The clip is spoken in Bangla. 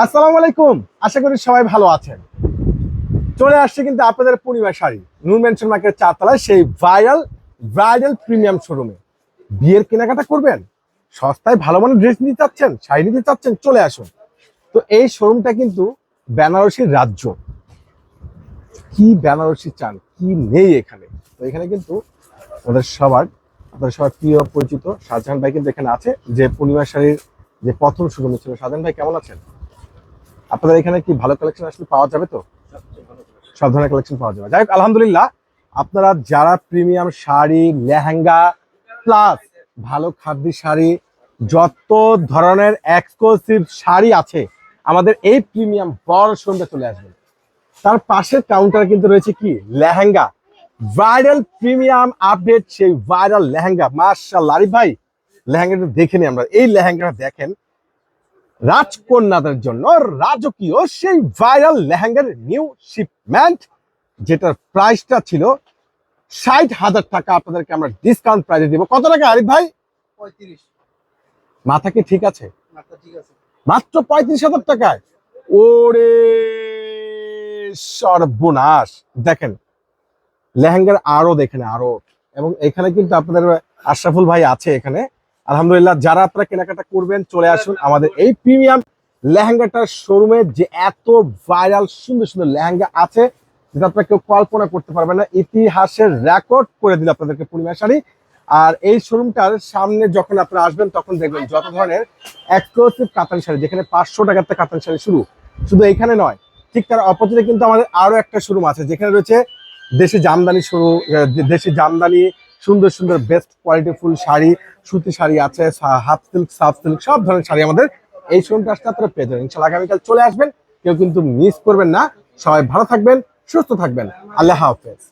আসসালামু আলাইকুম। আশা করি সবাই ভালো আছেন। চলে আসছে কিন্তু আপনাদের পূর্ণিমা শাড়ি। নূর মেনশন মার্কেটের চারতলায় সেই ভাইরাল ব্রাইডাল প্রিমিয়াম শোরুমে বিয়ের কেনাকাটা করবেন? সস্তায় ভালো মানের ড্রেস নিতে চাচ্ছেন? শাড়ি নিতে চাচ্ছেন? চলে আসুন। তো এই শোরুমটা কিন্তু বেনারসির রাজ্য। কি বেনারসি চান? কি নেই এখানে? তো এখানে কিন্তু আমাদের সবার আপনাদের সবার প্রিয় পরিচিত শাহজাহান ভাই কিন্তু এখানে আছে। যে পূর্ণিমা শাড়ির যে প্রথম শোরুমে ছিল। শাহজাহান ভাই কেমন আছেন? আপনাদের এখানে কি ভালো কালেকশন আসলে পাওয়া যাবে তো? সব ধরনের কালেকশন পাওয়া যাবে। যাই হোক, আলহামদুলিল্লাহ, আপনারা যারা প্রিমিয়াম শাড়ি, লেহেঙ্গা প্লাস ভালো খাদ্য শাড়ি, যত ধরনের এক্সক্লুসিভ শাড়ি আছে, আমাদের এই প্রিমিয়াম বড় সন্ধ্যা চলে আসবে তার পাশের কাউন্টার কিন্তু রয়েছে কি? লেহেঙ্গা। ভাইরাল প্রিমিয়াম আপডেট সেই ভাইরাল লেহেঙ্গা। মার্শাল্লাহ আরিফ ভাই, লেহেঙ্গাটা দেখে নিই আমরা। এই লেহেঙ্গাটা দেখেন রাজকন্যাদের জন্য রাজকীয় সেই ভাইরাল লেহেঙ্গার নিউ শিপমেন্ট যেটার প্রাইসটা ছিল ষাট হাজার টাকা। আপনাদেরকে আমরা ডিসকাউন্ট প্রাইসে দিব। কত টাকা আরিফ ভাই? মাথা কি ঠিক আছে? ঠিক আছে। মাত্র পঁয়ত্রিশ হাজার টাকায়? ওরে সর্বনাশ। দেখেন লেহেঙ্গার আরও দেখেন আরও। এবং এখানে কিন্তু আপনাদের আশরাফুল ভাই আছে এখানে। আলহামদুলিল্লাহ, যারা আপনারা কেনাকাটা করবেন, চলে আসুন আমাদের এই প্রিমিয়াম লেহেঙ্গাটার শোরুমে যে এত ভাইরাল, সুন্দর সুন্দর লেহেঙ্গা আছে, যেটা আপনারা কেউ কল্পনা করতে পারবেন না। ইতিহাসের রেকর্ড করে দিল আপনাদেরকে পূর্ণিমা শাড়ি। আর এই শোরুমটার সামনে যখন আপনারা আসবেন, তখন দেখবেন যত ধরনের এক্সক্লুসিভ কাতান শাড়ি, যেখানে পাঁচশো টাকার কাতান শাড়ি শুরু। শুধু এখানে নয়, ঠিক তার অপোজিটে কিন্তু আমাদের আরও একটা শোরুম আছে, যেখানে রয়েছে দেশি জামদানি শুরু দেশি জামদানি সুন্দর সুন্দর বেস্ট কোয়ালিটি ফুল শাড়ি, সুতি শাড়ি আছে হাফ সিল্ক সাফ সিল্ক সব ধরনের শাড়ি আমাদের এই শোরুমটা আসতে আপনারা পেয়ে যাবেন। আগামীকাল চলে আসবেন। কেউ কিন্তু মিস করবেন না। সবাই ভালো থাকবেন, সুস্থ থাকবেন। আল্লাহ হাফেজ।